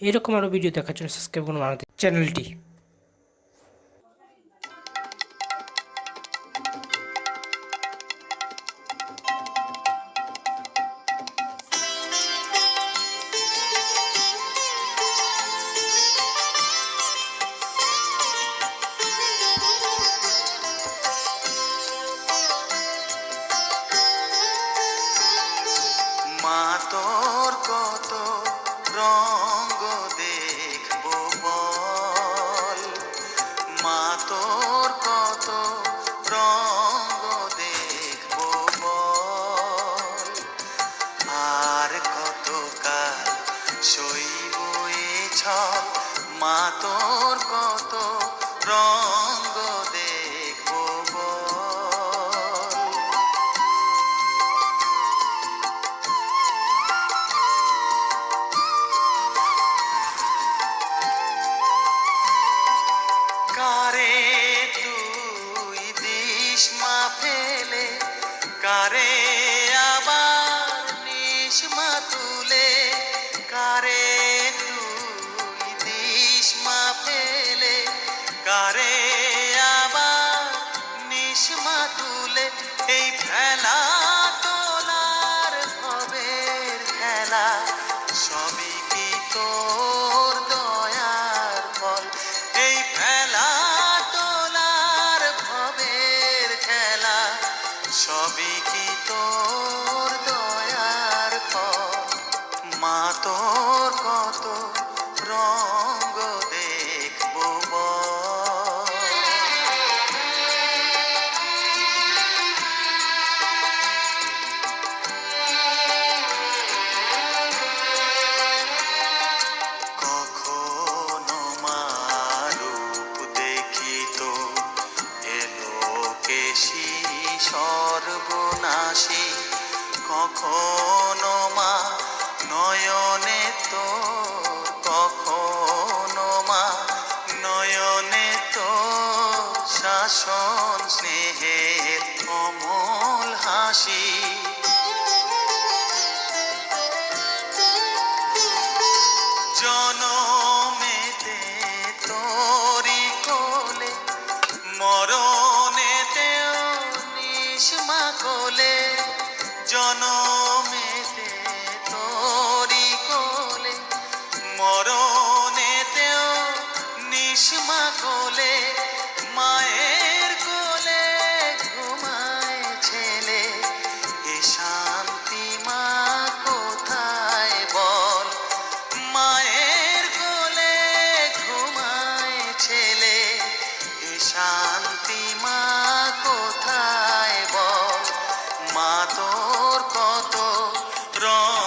এরকম আরও ভিডিও দেখার জন্য সাবস্ক্রাইব করুন আমাদের চ্যানেলটি মা ছল, মা তোর কত রঙ্গ বল। কারে তুই দিস মা ফেলে, কারে আবার নিস মা তুলে, কারে কারে আবার নিস তুলে এই ফেলা তোলার ভবের খেলা। সবই কি তোর দয়ার ফল? এই ফেলা তোলার ভবের খেলা। সবই কি তোর দয়ার ফল? মা তোর কখনো মা, নয়নে তো কখনো মা, নয়নে তো শাসন স্নেহের কমল হাসি। জনমেতে তোরি কলে মরণেতেও নিশমা কলে জন মরণে মরণেতেও নিশমা কোলে মায়ের কোলে ঘুমায় ছেলে। এ শান্তি মা কোথায় বল? মায়ের কোলে ঘুমায় ছেলে। এ শান্তি মা কোথায় বল? মা তোর কত রং